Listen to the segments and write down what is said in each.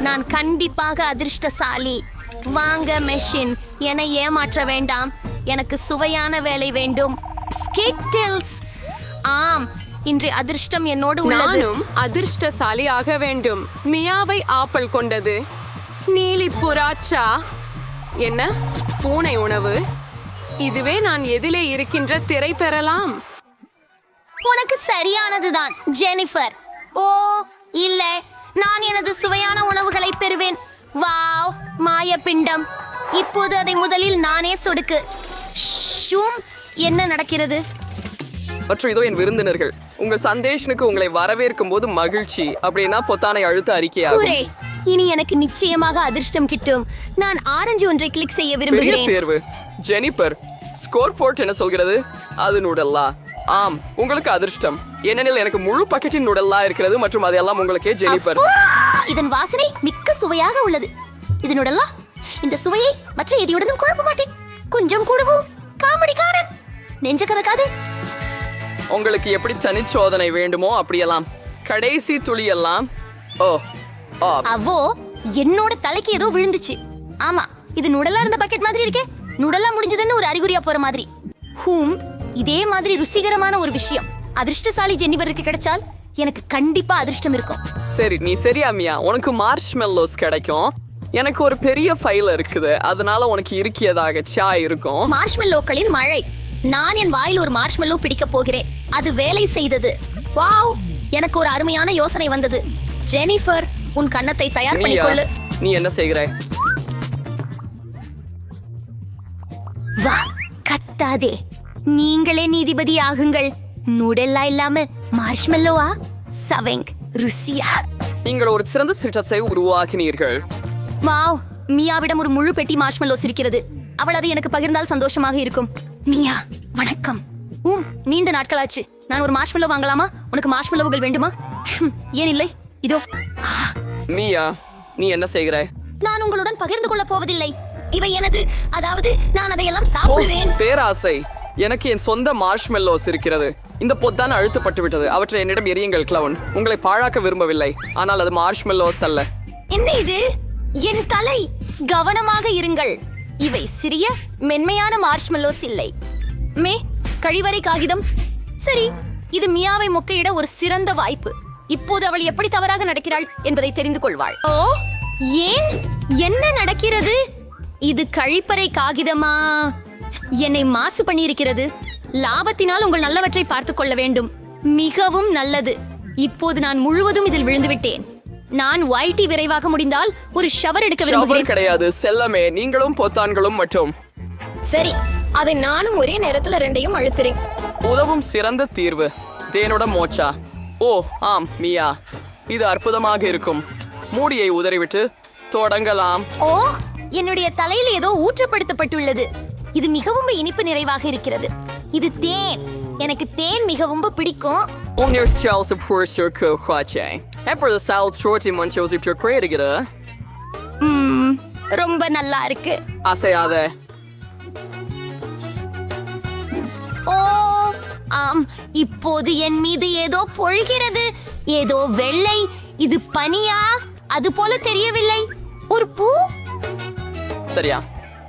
நான் கண்டிப்பாக அதிர்ஷ்டசாலி. வாங்க மெஷின் என்னை ஏமாற்ற வேண்டாம். எனக்கு சுவையான வேலை வேண்டும். ஸ்கிட்டில்ஸ் ஆம் இன்று அதிர்ஷ்டம் என்னோடு நானும் அதிர்ஷ்டசாலி ஆக வேண்டும். மியாவை ஆப்பல் கொண்டது. நீலி புறாச்சா என்ன? பூனை உணவு. இதுவே நான் எதிலே இருக்கின்ற திரை பெறலாம். உனக்கு சரியானதுதான் ஜெனிஃபர். ஓ இல்ல. நான் எனது சுவையான உணவுகளை பெறுவேன். வாவ் மாயப்பிண்டம். இப்போது அதை முதலில் நானே சொடுக்கு. ஷூம் என்ன நடக்கிறது? மற்றும் இதோ என் விருந்தினர்கள். உங்க சந்தேஷனுக்கு உங்களை வரவேற்கும் போது மகிழ்ச்சி. அப்படின்னா பொத்தானை அழுத்த அறிக்கையாகும். இனி எனக்கு நிச்சயமாக அதிர்ஷ்டம் கிட்டும். நான் ஆரஞ்சு ஒன்றை கிளிக் செய்ய விரும்புகிறேன். தேர்வு. ஜெனிபர் ஸ்கோர் போர்ட் என்ன சொல்கிறது? அது நூடல்லா ஆம் உங்களுக்கு அதிர்ஷ்டம். ஏனெனில் எனக்கு முழு பக்கெட்டின் நூடல்லா இருக்கிறது மற்றும் அதெல்லாம் உங்களுக்கே ஜெனிபர்! இதன் வாசனை மிக்க சுவையாக உள்ளது. இதனுடல்லா இந்த சுவையை மற்ற எதையுடனும் குழப்ப மாட்டேன். கொஞ்சம் கூடவும் காமெடிக்காரன். நெஞ்ச கதக்காது. உங்களுக்கு எப்படி தனிச்சோதனை வேண்டுமோ அப்படியெல்லாம். கடைசி துளி எல்லாம் ஓ ஆ அவோ என்னோட தலைக்கு ஏதோ விழுந்துச்சு. ஆமா இது நுடலா இருந்த பக்கெட் மாதிரி இருக்கே. நுடலா முடிஞ்சதுன்னு ஒரு அறிகுறியா போற மாதிரி. ஹூம் இதே மாதிரி ருசிகரமான ஒரு விஷயம். அதிர்ஷ்டசாலி ஜென்னிபருக்கு கிடைச்சால் எனக்கு கண்டிப்பா அதிர்ஷ்டம் இருக்கும். சரி நீ சரியா மியா? உனக்கு மார்ஷ் மெல்லோஸ் கிடைக்கும். எனக்கு ஒரு பெரிய ஃபைல் இருக்குது. அதனால உனக்கு இருக்கியதாக சா இருக்கும். மார்ஷ்மெல்லோக்களின் மழை. நான் என் வாயில் ஒரு மார்ஷ்மெல்லோ பிடிக்க போகிறேன். அது வேலை செய்தது. வாவ் எனக்கு ஒரு அருமையான யோசனை வந்தது. ஜெனிஃபர் உன் கன்னத்தை தயார் பண்ணிக்கொள்ளு. நீ என்ன செய்கிறாய் வா கத்தாதே. நீங்களே நீதிபதி ஆகுங்கள். நூடெல்லா இல்லாம மார்ஷ்மெல்லோவா? சவெங் ருசியா. நீங்கள் ஒரு சிறந்த திட்டத்தை உருவாக்கினீர்கள். வாவ் மியாவிடம் ஒரு முழு பெட்டி மார்ஷ்மெல்லோஸ் இருக்கிறது அவள் அதை எனக்கு பகிர்ந்தால் சந்தோஷமாக இருக்கும். மியா வணக்கம். ஊம் நீண்ட நாட்களாச்சு. நான் ஒரு மார்ஷ்மெல்லோ வாங்கலாமா? உனக்கு மார்ஷ்மெல்லோவுகள் வேண்டுமா? ஏன் இல்லை? இதோ. மியா நீ என்ன செய்கிறாய்? நான் உங்களுடன் பகிர்ந்து கொள்ளப் போவதில்லை. இவை எனது அதாவது நான் அதையெல்லாம் சாப்பிடுவேன். பேராசை. எனக்கு என் சொந்த மார்ஷ்மெல்லோஸ் இருக்கிறது. இந்த பொத்தான் அழுத்தப்பட்டு விட்டது. அவற்றை என்னிடம் எரியுங்கள் கிளவுன் உங்களை பாழாக்க விரும்பவில்லை. ஆனால் அது மார்ஷ்மெல்லோஸ் அல்ல. என்ன இது? என் தலை கவனமாக இருங்கள். இவை சிறிய மென்மையான மார்ஷ்மெல்லோஸ் இல்லை. மே கழிவறை காகிதம். சரி இது மியாவை மொக்கையிட ஒரு சிறந்த வாய்ப்பு. இப்போது அவள் எப்படி தவறாக நடக்கிறாள் என்பதை தெரிந்து கொள்வாள். ஓ ஏன்? என்ன நடக்கிறது? இது கழிப்பறை காகிதமா? என்னை மாசு பண்ணியிருக்கிறது. லாபத்தினால் உங்கள் நல்லவற்றை பார்த்துக் கொள்ள வேண்டும். மிகவும் நல்லது. இப்போது நான் முழுவதும் இதில் விழுந்து விட்டேன் நான் ஒயிட்டி விரைவாக முடிந்தால் ஒரு ஷவர் எடுக்க விரும்புகிறேன். கிடையாது. செல்லமே நீங்களும் பொத்தான்களும் மற்றும் சரி அதை நானும் ஒரே நேரத்துல ரெண்டையும் அழுத்துறேன். உதவும் சிறந்த தீர்வு. தேனோட மோச்சா. ஓ ஆம் மியா. இது அற்புதமாக இருக்கும். மூடியை உதறிவிட்டு தொடங்கலாம். ஓ என்னுடைய தலையில் ஏதோ ஊற்றப்படுத்தப்பட்டுள்ளது. இது மிகவும் இனிப்பு நிறைவாக இருக்கிறது. இது தேன். எனக்கு தேன் மிகவும் பிடிக்கும். Om your shells of poor circle kwache. Emperor the South Shorty Monchos if you're creating ம்ம், ரொம்ப நல்லா இருக்கு. அசையாத ஓ ஆம். இப்போது என் மீது ஏதோ பொழிகிறது. ஏதோ வெள்ளை. இது பனியா? அது போல தெரியவில்லை. ஒரு பூ? சரியா.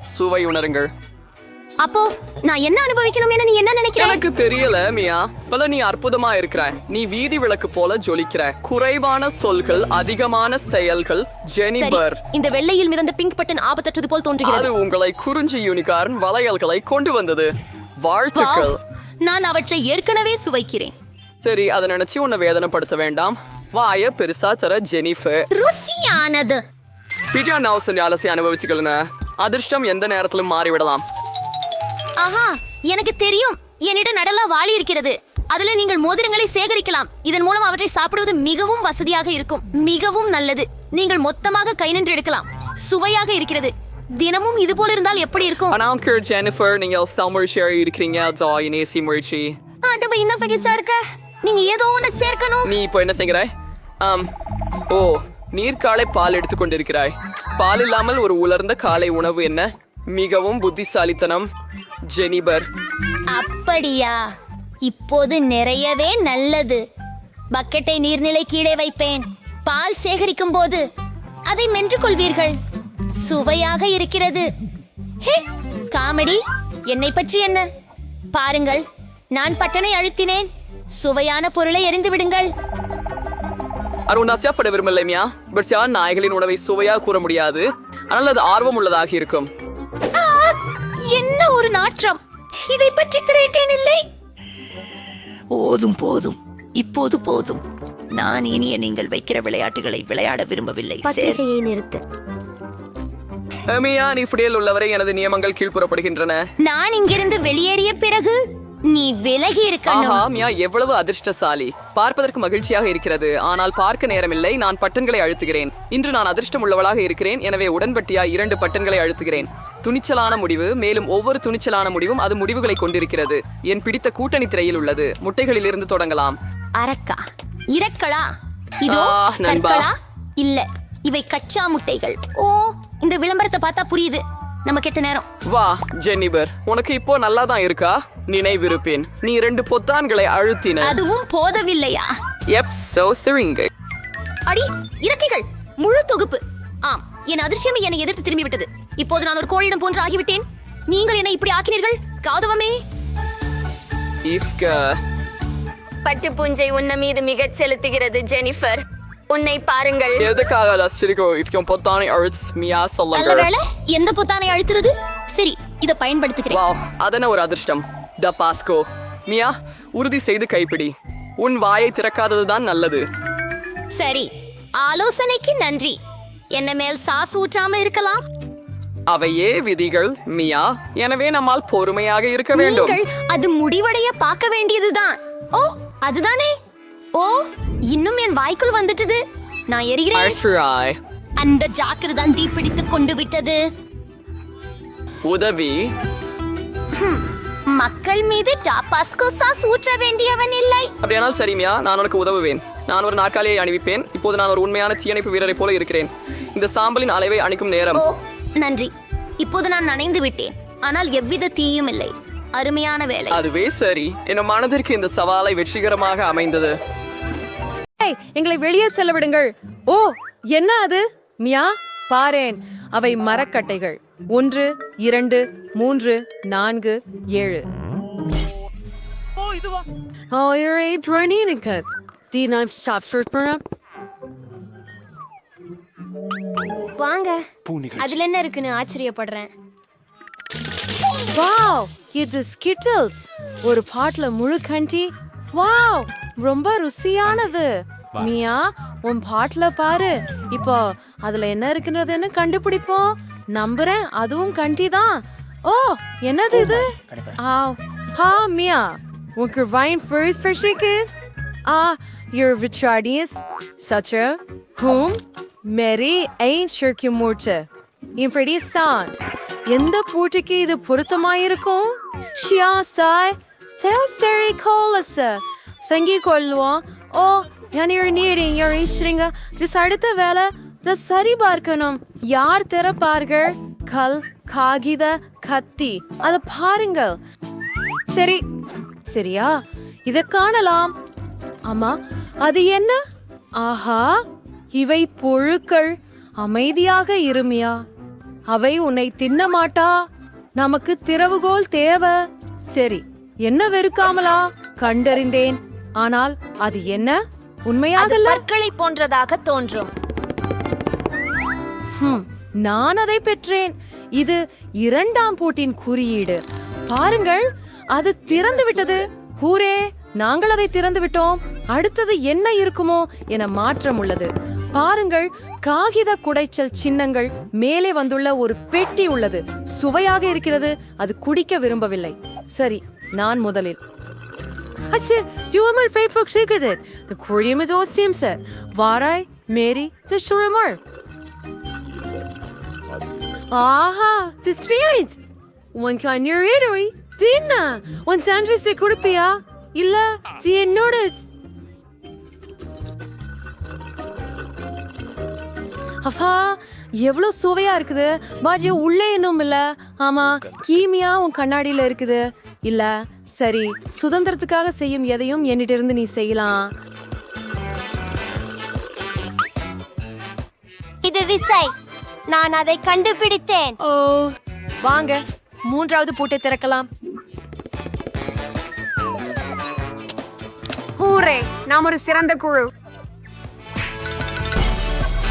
சுவை உணருங்கள். அப்போ நான் என்ன அனுபவிக்கணும் என நீ என்ன நினைக்கிற? எனக்கு தெரியல மியா. பல நீ அற்புதமா இருக்கிற நீ வீதி விளக்கு போல ஜொலிக்கிற குறைவான சொல்கள் அதிகமான செயல்கள் ஜெனிபர். இந்த வெள்ளையில் மிதந்த பிங்க் பட்டன் ஆபத்தற்றது போல் தோன்றுகிறது. அது உங்களை குறிஞ்சி யூனிகார்ன் வளையல்களை கொண்டு வந்தது. வாழ்த்துக்கள். நான் அவற்றை ஏற்கனவே சுவைக்கிறேன். சரி அதை நினைச்சு உன்னை வேதனைப்படுத்த வேண்டாம். வாய பெருசா தர ஜெனிஃபர். ருசியானது. பிடியா நவுசன் அலசி அனுபவிச்சுக்கலன அதிர்ஷ்டம் எந்த நேரத்திலும் மாறிவிடலாம். ஆஹா எனக்கு தெரியும். என்னிடம் நடலா வாளி இருக்கிறது. அதுல நீங்கள் மோதிரங்களை சேகரிக்கலாம். இதன் மூலம் அவற்றை சாப்பிடுவது மிகவும் வசதியாக இருக்கும். மிகவும் நல்லது. நீங்கள் மொத்தமாக கை நின்று எடுக்கலாம். சுவையாக இருக்கிறது. தினமும் இது போல இருந்தால் எப்படி இருக்கும்? அனால்கர் ஜெனிஃபர் நீங்கள் சம்மர் ஷேர் இருக்கிறீங்க. ஜா இனேசி முயற்சி அது இன்னும் பகிர்ச்சா இருக்க நீங்க ஏதோ ஒண்ணு சேர்க்கணும். நீ இப்போ என்ன செய்கிறாய்? ஆம். ஓ நீர்க்காலை பால் எடுத்துக்கொண்டிருக்கிறாய் பால் இல்லாமல் ஒரு உலர்ந்த காலை உணவு என்ன? மிகவும் புத்திசாலித்தனம். ஜெனிபர். அப்படியா? இப்போது நிறையவே நல்லது. பக்கெட்டை நீர்நிலை கீழே வைப்பேன். பால் சேகரிக்கும் போது அதை மென்று கொள்வீர்கள். சுவையாக இருக்கிறது. Hey comedy. என்னை பற்றி என்ன? பாருங்கள் நான் பட்டனை அழுத்தினேன். சுவையான பொருளை எறிந்து விடுங்கள். அது உன் ஆசைப்பட விரும்பலை மியா. பட் நாய்களின் உணவை சுவையாக கூற முடியாது. ஆனால் அது ஆர்வம் உள்ளதாக இருக்கும். என்ன ஒரு நாற்றம்? இதை பற்றி திரைட்டேன் இல்லை? போதும் போதும். இப்போது போதும். நான் இனிய நீங்கள் வைக்கிற விளையாட்டுகளை விளையாட விரும்பவில்லை பத்திரிகையை நிறுத்து. மியா நீ புடியில் உள்ளவரை எனது நியமங்கள் கீழ்ப்புறப்படுகின்றன. நான் இங்கிருந்து வெளியேறிய பிறகு நீ விலகி ஆஹா இருக்கணும் மியா எவ்வளவு அதிர்ஷ்டசாலி. பார்ப்பதற்கு மகிழ்ச்சியாக இருக்கிறது. ஆனால் பார்க்க நேரமில்லை. நான் பட்டன்களை அழுத்துகிறேன். இன்று நான் அதிர்ஷ்டம் உள்ளவளாக இருக்கிறேன். எனவே உடன்பட்டியா இரண்டு பட்டன்களை அழுத்துகிறேன். துணிச்சலான முடிவு மேலும் ஒவ்வொரு துணிச்சலான முடிவும் அது முடிவுகளை கொண்டிருக்கிறது. என் பிடித்த கூட்டணி திரையில் உள்ளது. முட்டைகளில் இருந்து தொடங்கலாம். அரக்கா இரக்களா இதோ ஆ, நண்பா. கற்களா இல்ல இவை கச்சா முட்டைகள். ஓ இந்த விளம்பரத்தை பார்த்தா புரியுது. நம்ம கெட்ட நேரம். வா ஜென்னிபர். உனக்கு இப்போ நல்லா தான் இருக்கா? நினைவிருப்பேன். நீ ரெண்டு பொத்தான்களை அழுத்தின. அதுவும் போதவில்லையா? எப் சோஸ்தரிங்க அடி இறக்கைகள். முழு தொகுப்பு. ஆம் என் அதிர்ஷ்யமே என்னை எதிர்த்து திரும்பி விட்டது இப்போது நான் ஒரு கோழியிடம் போன்று ஆகிவிட்டேன். நீங்கள் என்னை இப்படி ஆக்கினீர்கள்? காதவமே. இஃப்க. பட்டு பூஞ்சை உன்ன மீது மிகச் செலுத்துகிறது ஜெனிஃபர். உன்னை பாருங்கள். எதுக்காக லஸ்டிரிகோ இஃப்கும் பொத்தானை அழுத் மியா சொல்லுங்க வேளை எந்த பொத்தானை அழுத்துறது? சரி இதை பயன்படுத்துகிறேன். வாவ் அதென்ன ஒரு அதிர்ஷ்டம். த பாஸ்கோ. மியா உறுதி செய்து கைப்பிடி. உன் வாயை திறக்காததுதான் நல்லது. சரி ஆலோசனைக்கு நன்றி. என்ன மேல் சாஸ் ஊற்றாம இருக்கலாம். அவையே விதிகள் மியா எனவே நம்மால் பொறுமையாக இருக்க வேண்டும். நீங்கள் அது முடிவடைய பார்க்க வேண்டியதுதான். ஓ அதுதானே? ஓ இன்னும் என் வாய்க்குள் வந்துட்டது. நான் எரிகிறேன். அஷ்ராய் அந்த ஜாக்கிர தான் தீப்பிடித்துக் கொண்டு விட்டது. உதவி. மக்கள் மீது டாபாஸ்கோ சாஸ் ஊற்ற வேண்டியவன் இல்லை. அப்படியானால் சரி மியா நான் உனக்கு உதவுவேன். நான் ஒரு நாற்காலியை அணிவிப்பேன். இப்போது நான் ஒரு உண்மையான தீயணைப்பு வீரரைப் போல இருக்கிறேன். இந்த சாம்பலின் அளவை அணிக்கும் நேரம். ஓ நன்றி. இப்போது நான் நனைந்து விட்டேன். ஆனால் எவ்வித தீயும் இல்லை. அருமையான வேலை. அதுவே சரி. என் மனதிற்கு இந்த சவாலை வெற்றிகரமாக அமைந்தது. ஏய், எங்களை வெளியே செல்ல விடுங்கள் ஓ என்ன அது? மியா பாரேன். அவை மரக்கட்டைகள். ஒன்று இரண்டு மூன்று நான்கு ஏழு. Oh, you're a training cut. Die knife stops first burn வாங்க. அதுல என்ன இருக்குன்னு ஆச்சரியப்படுறேன். வாவ் இது ஸ்கிட்டில்ஸ். ஒரு பாட்ல முழு கண்டி. வாவ் ரொம்ப ருசியானது. மியா உன் பாட்ல பாரு. இப்போ அதுல என்ன இருக்குன்றதுன்னு கண்டுபிடிப்போம். நம்புறேன் அதுவும் கண்டி தான். ஓ என்னது இது? ஆ ஹா மியா. உனக்கு வைன் ஃபர்ஸ்ட் ஃபிஷிக்கு ah your Richardius, such a மெரி ஐன் ain't மூச்சு மூச்சு இப்படி சாண்ட் எந்த பூட்டிக்கு இது பொருத்தமாயிருக்கும் ஷியா சாய் தேவ சரி கோலஸ் தங்கி கொள்வோம் ஓ ഞാൻ நீடிங்க யார் ஈஸ்வரிங்க ஜிஸ் அடுத்த வேலை இதை சரி பார்க்கணும் யார் திறப்பார்கள் கல் காகித கத்தி அதை பாருங்கள் சரி சரியா இதை காணலாம் ஆமா அது என்ன ஆஹா இவை புழுக்கள். அமைதியாக இருமியா? அவை உன்னை தின்ன மாட்டா நமக்கு திறவுகோல் தேவை. சரி என்ன வெறுக்காமலா? கண்டறிந்தேன். ஆனால் அது என்ன? உண்மையாகல பற்களை போன்றதாக தோன்றும். நான் அதை பெற்றேன். இது இரண்டாம் பூட்டின் குறியீடு. பாருங்கள் அது திறந்து விட்டது. ஹூரே நாங்கள் அதை திறந்து விட்டோம் அடுத்தது என்ன இருக்குமோ என மாற்றம் உள்ளது. பாருங்கள் காகித குடைச்சல் சின்னங்கள் மேலே வந்துள்ள ஒரு பெட்டி உள்ளது. சுவையாக இருக்கிறது அது குடிக்க விரும்பவில்லை. சரி நான் முதலில். Alltså, du har mal Facebook skickat Det kollar med oss Simset. Varai, Mary, så Shurumar. Aha, det är fint! One kan göra det கொடுப்பியா? Är nördigt. அப்பா எவ்வளவு சுவையா இருக்குது. பாஜி உள்ளே இன்னும் இல்ல. ஆமா கீமியா உன் கண்ணாடியில இருக்குது. இல்ல சரி சுதந்திரத்துக்காக செய்யும் எதையும் என்னிட்ட இருந்து நீ செய்யலாம். இது விசை. நான் அதை கண்டுபிடித்தேன். ஓ வாங்க மூன்றாவது பூட்டை திறக்கலாம். ஹூரே நாம் ஒரு சிறந்த குழு.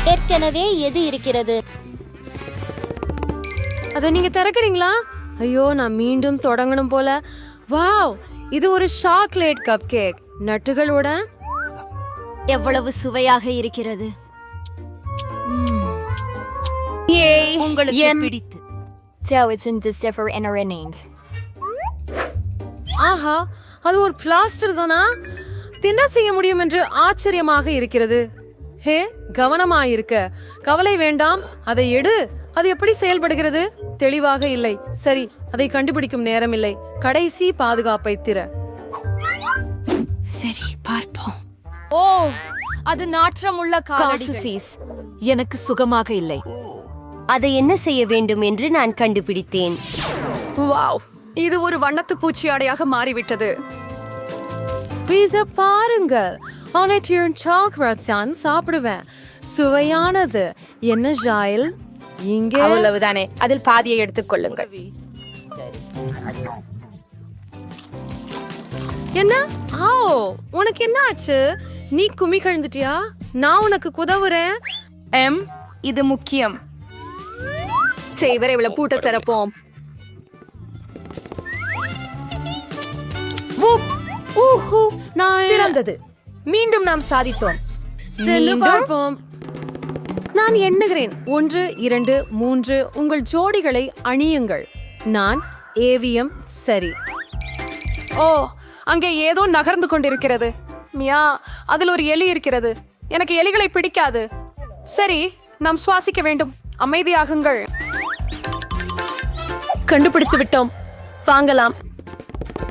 ஏற்கனவே எது இருக்கிறது? அதை நீங்க திறக்கிறீங்களா? ஐயோ நான் மீண்டும் தொடங்கணும் போல. வாவ் இது ஒரு சாக்லேட் கப் கேக். நட்டுகளோட எவ்வளவு சுவையாக இருக்கிறது? உங்களுக்கு பிடித்து. ஆஹா அது ஒரு பிளாஸ்டர் தானா? தின்ன செய்ய முடியும் என்று ஆச்சரியமாக இருக்கிறது. ஹே கவனமாயிருக்க. கவலை வேண்டாம். அதை எடு. அது எப்படி செயல்படுகிறது? தெளிவாக இல்லை. சரி அதை கண்டுபிடிக்கும் நேரமில்லை. கடைசி பாதுகாப்பை திற. சரி பார்ப்போம். ஓ அது நாற்றமுள்ள காலடி எனக்கு சுகமாக இல்லை. அதை என்ன செய்ய வேண்டும் என்று நான் கண்டுபிடித்தேன். வாவ் இது ஒரு வண்ணத்து பூச்சியாடையாக மாறிவிட்டது. பீஸா பாருங்கள். ஆனட்டியன் சாக்லேட் சான் சாப்பிடுவேன். சுவையானது. என்ன ஜாயில்? இங்கே. அவ்வளவுதானே. அதில் பாதியை எடுத்துக்கொள்ளுங்கள் என்ன? ஆ உனக்கு என்ன ஆச்சு நீ கும்மி கழுந்துட்டியா? நான் உனக்கு குதவுறேன். எம் இது முக்கியம். செய்வரை இவ்வளவு பூட்ட திறப்போம் நான் சிறந்தது. மீண்டும் நாம் சாதித்தோம். செல்லு பார்ப்போம். நான் எண்ணுகிறேன். ஒன்று இரண்டு மூன்று உங்கள் ஜோடிகளை அணியுங்கள். நான் ஏவிஎம் சரி. ஓ அங்கே ஏதோ நகர்ந்து கொண்டிருக்கிறது. மியா அதில் ஒரு எலி இருக்கிறது. எனக்கு எலிகளை பிடிக்காது. சரி நாம் சுவாசிக்க வேண்டும். அமைதியாகுங்கள். கண்டுபிடித்து விட்டோம் வாங்கலாம்.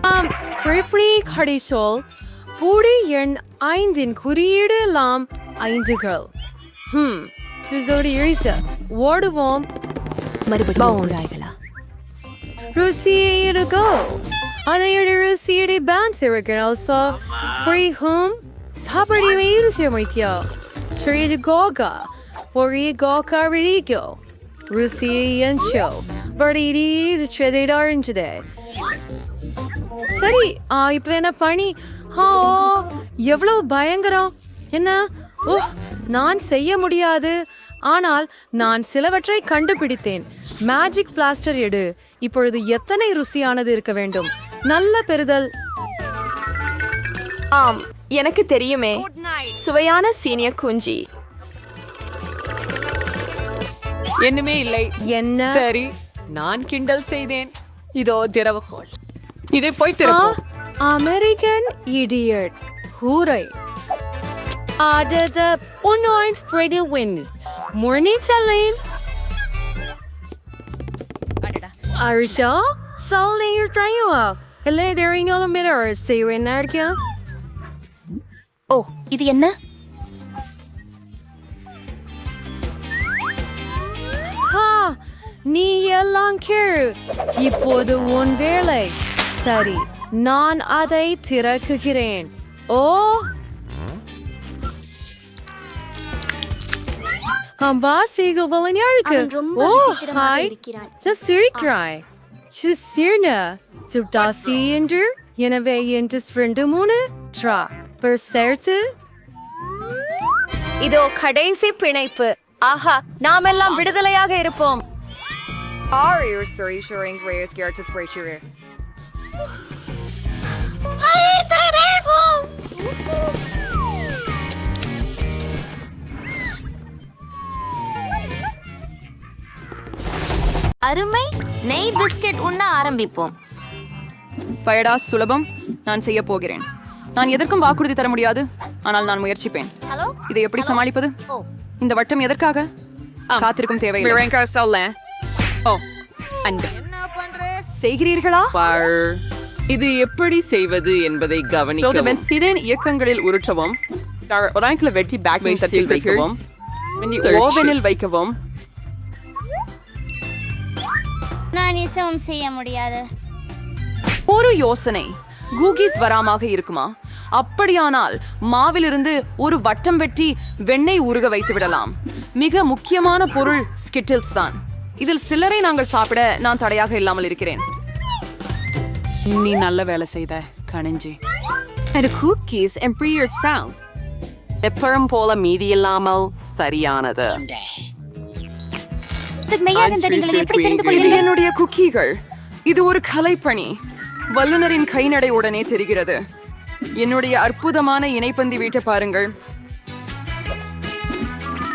ஆம் ரிஃப்ரி கடிசோல் பூடி எண் ஐந்தின் குறியீடு எல்லாம் ஐந்துகள் ஹம் திருசோடி இழிச ஓடுவோம் மறுபடியும் ருசியீடு கோ அனையடி ருசியடி பேன்ஸ் இருக்கிற ஆல்சோ ஃப்ரீ ஹோம் சாப்பிடி வெயில் சுமைத்தியா Trade goga, Ori goka rigo, Rusi and show, Bardidi the traded orange day. சரி இப்போ என்ன பணி? ஆ எவ்வளவு பயங்கரம். என்ன? ஓ நான் செய்ய முடியாது. ஆனால் நான் சிலவற்றை கண்டுபிடித்தேன். மேஜிக் பிளாஸ்டர் எடு. இப்பொழுது எத்தனை ருசியானது இருக்க வேண்டும்? நல்ல பெறுதல். ஆம் எனக்கு தெரியுமே. சுவையான சீனிய குஞ்சி. என்னுமே இல்லை. என்ன? சரி நான் கிண்டல் செய்தேன். இதோ திறவுகோள் இதை போய் ஆ, திறப்போம் அமெரிக்கன் இடியட் ஹூரை. ஆடத உன்னாய்ட் ஃப்ரெடி வின்ஸ் முர்னி செல்லேன் அரிஷா சொல்லிர் ட்ரையுவா. இல்லை தெரியும் மிரர் செய்வேன் நடக்கியா ஓ இது என்ன? நீ எல்லாம் கேள். இப்போது உன் வேலை. சரி நான் அதை திறக்குகிறேன். ஓ! அம்பா சீகவலன் யாருக்கு ஓ ஹாய் சிரிக்கிறாய். Just சிரின. சுட்டாசி என்று எனவே என்று ரெண்டு மூணு ட்ரா. பெர் சேர்த்து. இதோ கடைசி பிணைப்பு. ஆஹா நாமெல்லாம் விடுதலையாக இருப்போம். அருமை நெய் பிஸ்கட் உண்ண ஆரம்பிப்போம். பயடா சுலபம் நான் செய்ய போகிறேன். நான் எதற்கும் வாக்குறுதி தர முடியாது ஆனால் நான் முயற்சிப்பேன். ஹலோ? இதை எப்படி சமாளிப்பது? ஓ. இந்த வட்டம் எதற்காக? காத்திருக்கும் தேவையில்லை. சொல்ல ஓ. அன்பு. செய்கிறீர்களா? இது எப்படி செய்வது என்பதை கவனிக்கவும். சிடன் இயக்கங்களில் உருட்டவும் ஒராங்கில வெட்டி பேக் தட்டில் வைக்கவும். ஓவனில் வைக்கவும். நான் எதுவும் செய்ய முடியாது. ஒரு யோசனை. கூகிஸ் வராமாக இருக்குமா? அப்படியானால் மாவிலிருந்து ஒரு வட்டம் வெட்டி வெண்ணெய் உருக வைத்து விடலாம். மிக முக்கியமான பொருள் ஸ்கிட்டில்ஸ் தான். இதில் சிலரை நாங்கள் சாப்பிட நான் தடையாக இல்லாமல் இருக்கிறேன். நீ நல்ல வேலை செய்த கணிஞ்சி And cookies and your sounds. எப்பறம் போல மீதி இல்லாமல் சரியானது இது என்னுடைய குக்கீகள் இது ஒரு கலைப்பணி. வல்லுனரின் கைநடை உடனே தெரிகிறது. என்னுடைய அற்புதமான இணைப்பந்தி வீட்டை பாருங்கள்.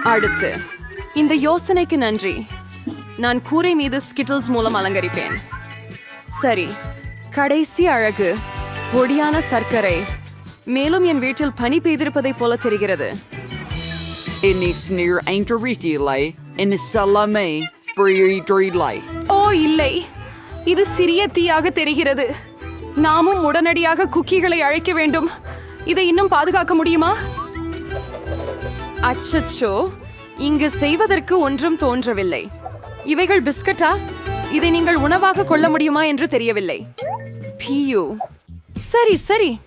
அடுத்து. இந்த யோசனைக்கு நன்றி. நான் கூரை மீது ஸ்கிட்டில்ஸ் மூலம் அலங்கரிப்பேன். சரி கடைசி அழகு பொடியான சர்க்கரை. மேலும் என் வீட்டில் பனி பெய்திருப்பதைப் போல தெரிகிறது. Inni snir einkeritilai, inni salame, friedrilai. ஓ இல்லை. இது சிறிய தீயாக தெரிகிறது. நாமும் உடனடியாக குக்கிகளை அழைக்க வேண்டும். இதை இன்னும் பாதுகாக்க முடியுமா? அச்சச்சோ இங்கு செய்வதற்கு ஒன்றும் தோன்றவில்லை. இவைகள் பிஸ்கட்டா? இதை நீங்கள் உணவாக கொள்ள முடியுமா என்று தெரியவில்லை. பியூ. சரி சரி.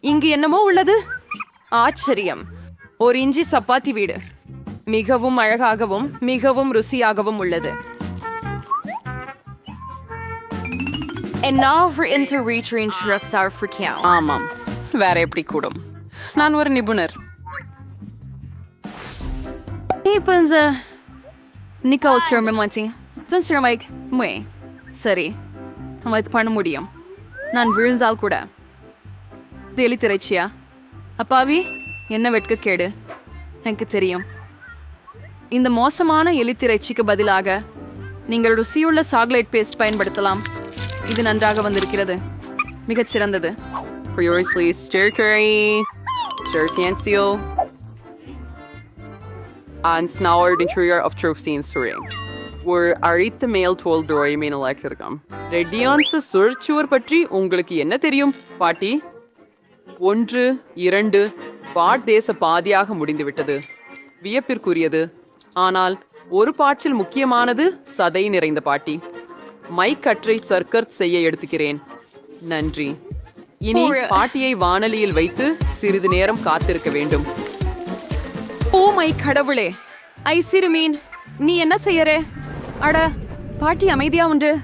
இங்கு என்னமோ உள்ளது? ஆச்சரியம். ஒரு இஞ்சி சப்பாத்தி வீடு. மிகவும் அழகாகவும் மிகவும் ருசியாகவும் உள்ளது. And now for into reaching trust our for count. ஆமாம். வேற எப்படி கூடும்? நான் ஒரு நிபுணர். இப்போ இந்த நிக்கோ சிரமம் வந்து ஜன் சிரமைக் மே சரி நம்ம இது பண்ண முடியும் நான் விழுந்தால் கூட தெளி திரைச்சியா அப்பாவி என்ன வெட்கக்கேடு எனக்கு தெரியும் இந்த மோசமான எலித்திரைச்சிக்கு பதிலாக நீங்கள் ருசியுள்ள சாக்லேட் பேஸ்ட் பயன்படுத்தலாம். இது நன்றாக வந்திருக்கிறது. மிகச் சிறந்தது Previously Stirkery, Stirtiancio, and Snauer Interior of Trofseen Suring. ஒரு அழித்த மேல் தோல் டோரை மீனலாக்கிருக்கம் ரெட்டியான்ஸ் சுழற்சுவர் பற்றி உங்களுக்கு என்ன தெரியும் பாட்டி? ஒன்று இரண்டு பாட் தேச பாதியாக முடிந்துவிட்டது. வியப்பிற்குரியது. ஆனால் ஒரு பாட்டில் முக்கியமானது சதை நிறைந்த பாட்டி. மைக் கற்றை சர்க்கர் செய்ய எடுத்துக்கிறேன். நன்றி. இனி பாட்டியை வானலியில் வைத்து சிறிது நேரம் காத்திருக்க வேண்டும். ஓ மை கடவுளே ஐ சிறுமீன் நீ என்ன செய்யற? அட பாட்டி அமைதியா உண்டு.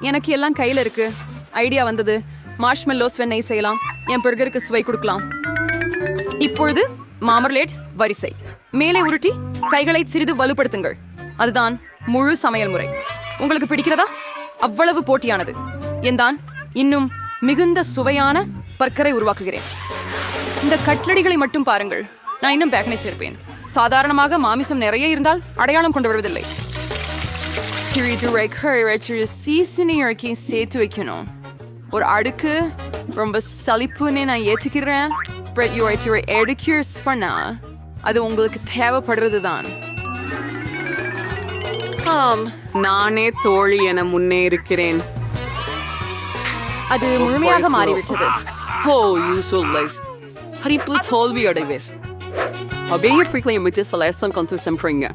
எனக்கு எல்லாம் கையில இருக்கு. ஐடியா வந்தது. மார்ஷ்மெல்லோஸ் வெண்ணெய் செய்யலாம். என் பர்கருக்கு சுவை கொடுக்கலாம். இப்பொழுது மாமர்லேட் வரிசை. மேலே உருட்டி கைகளை சிறிது வலுப்படுத்துங்கள். அதுதான் முழு சமையல் முறை. உங்களுக்கு பிடிக்கிறதா? அவ்வளவு போட்டியானது. என்றான் இன்னும் மிகுந்த சுவையான பர்க்கரை உருவாக்குகிறேன். இந்த கட்லடிகளை மட்டும் பாருங்கள். நான் இன்னும் பேக்கனை சேர்ப்பேன். சாதாரணமாக மாமிசம் நிறைய இருந்தால் அடையாளம் கொண்டு வருவதில்லை. கிழிதுரை கழிவற்று சீசனி இறக்கி சேர்த்து வைக்கணும். ஒரு அடுக்கு ரொம்ப சலிப்புன்னு நான் ஏற்றுக்கிறேன் பட் இவற்றை எடுக்யூர்ஸ் பண்ணா அது உங்களுக்கு தேவைப்படுறது தான். ஆம் நானே தோழி என முன்னே இருக்கிறேன். அது முழுமையாக மாறிவிட்டது. ஓ யூஸ்ஃபுல் லைஸ் ஹரிப்பு தோல்வி அடைவேஸ் அப்படியே ஃப்ரீக்லை மிச்சு சலேசம் கொண்டு செம்புறீங்க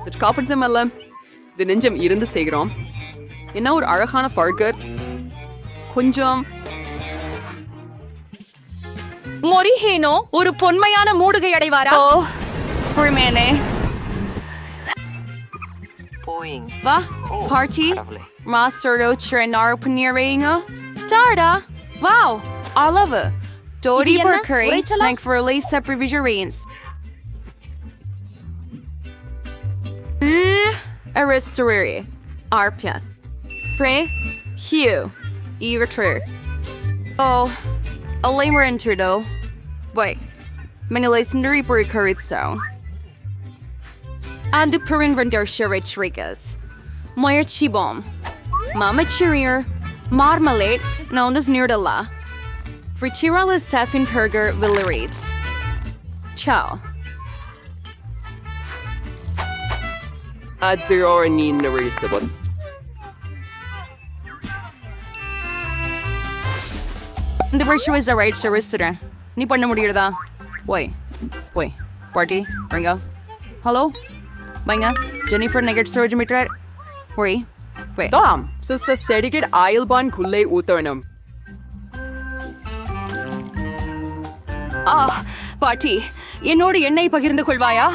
இது காப்பிடுச்சம் அல்ல இது நெஞ்சம் இருந்து செய்கிறோம் என்ன ஒரு அழகான பர்கர் கொஞ்சம் மொரிஹேனோ ஒரு பொன்மையான மூடுகை அடைவாரா ஓ பொறுமையானே வா பார்ட்டி மாஸ்டர் ட்ரெனார் பண்ணிடுறீங்க டாடா வாவ் அளவு? பர்கரி உரைச்சலா? like for lace separate Aristoteri Arpias Pre Hugh Evertre Oh a lamer intrudo Wait Manila Sundari Burikari Stone And the Perin Vendor Sherrich Rigas Moyer Chibom. Mama Chirier. Marmalade known as Nirdala Frichirala Sefin Perger Villarides Ciao at zero or need the reasonable. இந்த விஷயம் is right செவிஸ்டர் நீ பண்ண முடியுறதா ஒய் ஒய் party ரிங்க hello பைங்க ஜெனிஃபர் நெகட் ஸ்டோரேஜ் மீட்டர் ஒய் ஒய் Tom, så så sediget eilban kulle utornum. ஆ பாட்டி என்னோடு எண்ணெய் பகிர்ந்து கொள்வாயா?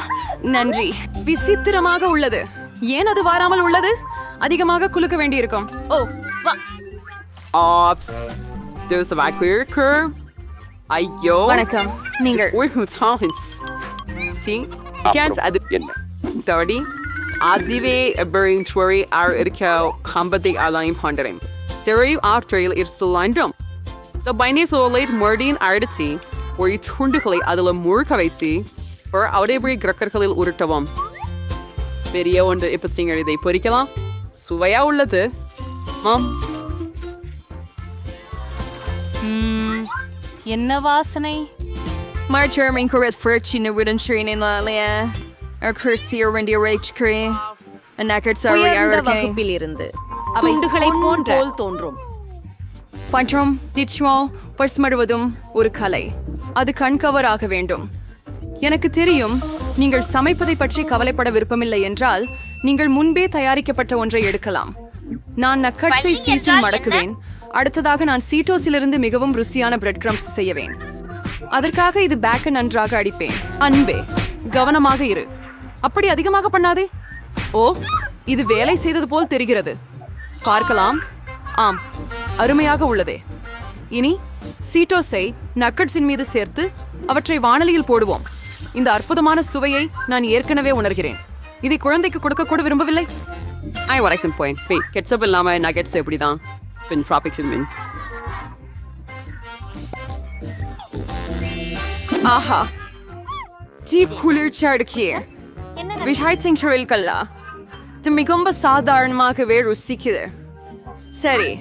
நன்றி. விசித்திரமாக உள்ளது. ஏன் அது வாராமல் உள்ளது? அதிகமாக குலுக்க வேண்டியிருக்கும். ஓ வா. Ops. There's a queer curve. ஐயோ. வணக்கம். நீங்கள்? Can't அது என்ன? தடி அதுவே எபரிங்சுவரி ஆர் இருக்க? கம்பத்தை அலையும் பண்றேன். சரி ஆற்றில் இருசலாண்டும் The பைனே சோலைட் மறுடியின் அடிச்சு ஒரு துண்டுகளை அதில் முழுக்க வைத்து ஒரு அவடைபடி கிரக்கர்களில் உருட்டவும். பெரிய ஒன்று. இப்போ நீங்கள் இதை பொரிக்கலாம் சுவையா உள்ளது. மாம். என்ன வாசனை? Marchering correct for chin wooden train in Lalia. A cursier when the rage cree. A knackered sorry உயர்ந்த arrogant. வகுப்பில் இருந்து துண்டுகளை போல் தோன்றும். மற்றும் நிச்சயம் பசுமடுவதும் ஒரு கலை. அது கண்கவர் ஆக வேண்டும். எனக்கு தெரியும் நீங்கள் சமைப்பதை பற்றி கவலைப்பட விருப்பமில்லை என்றால் நீங்கள் முன்பே தயாரிக்கப்பட்ட ஒன்றை எடுக்கலாம். நான் நக்கட்ஸை சீசில் மடக்குவேன். அடுத்ததாக நான் சீட்டோஸிலிருந்து மிகவும் ருசியான பிரெட் கிரம்ஸ் செய்யவேன். அதற்காக இது பேக்க நன்றாக அடிப்பேன். அன்பே கவனமாக இரு. அப்படி அதிகமாக பண்ணாதே. ஓ இது வேலை செய்தது போல் தெரிகிறது. பார்க்கலாம். ஆம் அருமையாக உள்ளதே. இனி சீட்டோஸை நக்கட்ஸின் மீது சேர்த்து அவற்றை வாணலியில் போடுவோம். இந்த அற்புதமான சுவையை நான் ஏற்கனவே உணர்கிறேன். இதை குழந்தைக்கு கொடுக்க கூட விரும்பவில்லை? ஐ ஒரு எக்ஸாம் பாயிண்ட் பே கெட்சப் இல்லாமல் நகெட்ஸ் எப்படி தான் பின் ட்ராபிக்ஸ் மின் ஆஹா. ஜீப் குளிர்ச்சி விஷாய் சிங் சுழல்கல்லா இது மிகவும் சாதாரணமாகவே ருசிக்குது. சரி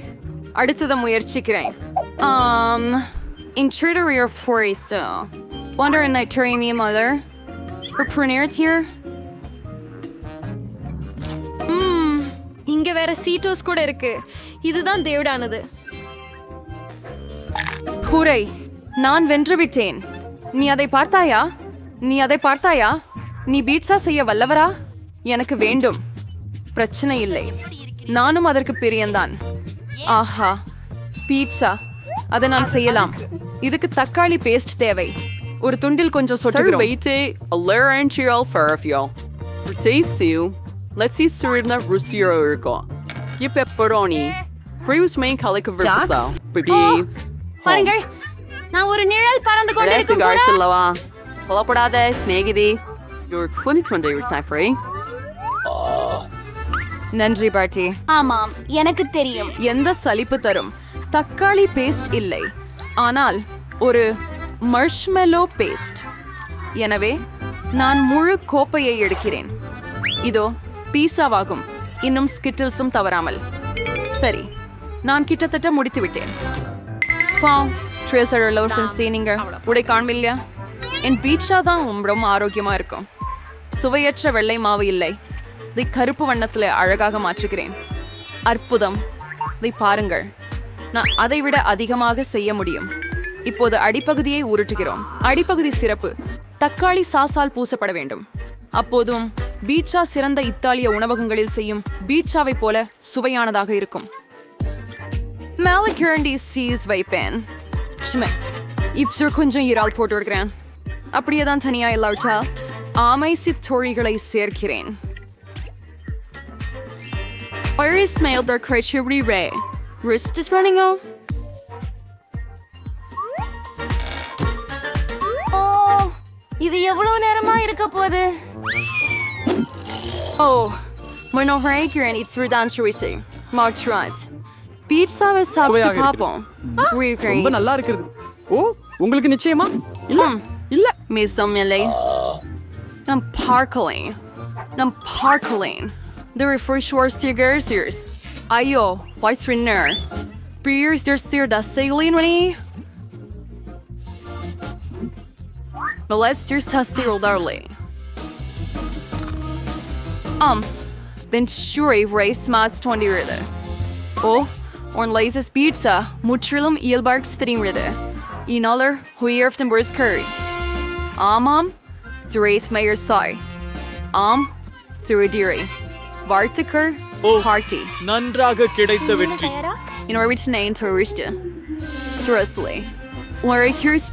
அடுத்ததை முயற்சிக்கிறேன். Um, ஆம் interior forest. Wonder and I turn me mother. For here. ம், இங்க வேற சீட்டோஸ் கூட இருக்கு. இதுதான் தேவடானது. ஹூரை நான் வென்று விட்டேன் நீ அதை பார்த்தாயா? நீ அதை பார்த்தாயா? நீ பீட்சா செய்ய வல்லவரா? எனக்கு வேண்டும். பிரச்சனை இல்லை. நானும் அதற்கு பிரியந்தான். ஆஹா பீட்சா. அதை நான் செய்யலாம். இதுக்கு தக்காளி பேஸ்ட் தேவை. ஒரு துண்டில் கொஞ்சம் சொட்டுகிறோம் Aleriantial Ferrafio. Portesiu. Let's see Serena Rusio Urgo. Ye pepperoni. Freus main calico versa. Baby. பாருங்கள் நான் ஒரு நிழல் பறந்து கொண்டிருக்கும் புறா. Garcilawa. Palaparade, Snaggy. You're 2020 with Safari. நன்றி பாட்டி ஆமாம் எனக்கு தெரியும் எந்த சலிப்பு தரும் தக்காளி பேஸ்ட் இல்லை ஆனால் ஒரு மர்ஷ்மெலோ பேஸ்ட் எனவே நான் முழு கோப்பையை எடுக்கிறேன். இதோ பீஸாவாகும். இன்னும் ஸ்கிட்டில்ஸும் தவறாமல். சரி நான் கிட்டத்தட்ட முடித்து விட்டேன் ஃபாம் ட்ரேசர் லோஷன் சீனிங்க உடை காண்பில்லையா? என் பீட்சா தான் ரொம்ப ஆரோக்கியமா இருக்கும். சுவையற்ற வெள்ளை மாவு இல்லை. இதை கருப்பு வண்ணத்தில் அழகாக மாற்றுகிறேன். அற்புதம். இதை பாருங்கள். நான் அதை விட அதிகமாக செய்ய முடியும். இப்போது அடிப்பகுதியை உருட்டுகிறோம். அடிப்பகுதி சிறப்பு. தக்காளி சாசால் பூசப்பட வேண்டும். அப்போதும் பீட்சா சிறந்த இத்தாலிய உணவகங்களில் செய்யும் பீட்சாவை போல சுவையானதாக இருக்கும். மேலே கிரண்டி சீஸ் வைப்பேன் இப்போ கொஞ்சம் இறால் போட்டு விடுகிறேன் அப்படியே தான் தனியா இல்லாவிட்டா ஆமை சித்தோழிகளை சேர்க்கிறேன். Where is smelled their criteria. Wrist is running out. இது எவ்வளவு நேரமா இருக்க போகுது Oh, when over again it's redundancy. March right. Pizza was சாப்பிட்டு பார்ப்போம் ரொம்ப நல்லா இருக்கிறது ஓ உங்களுக்கு நிச்சயமா இல்ல இல்ல Miss Omele. I'm parkling. I'm parkling. The to gears. Ayo, vice winner. Beers, there's still the sailing money. But let's just test it, darling. Um, then sure, race smash 20 rida. Oh, on Laces Pizza, mutrilim eelbark steam rida. Inaller, huierften burs curry. Amam, Dres Mayor Sai. Am, Duradiri. Vartiker, Party. நன்றாக கிடைத்த வெற்றி In order to name Torista. Truthfully. Where here's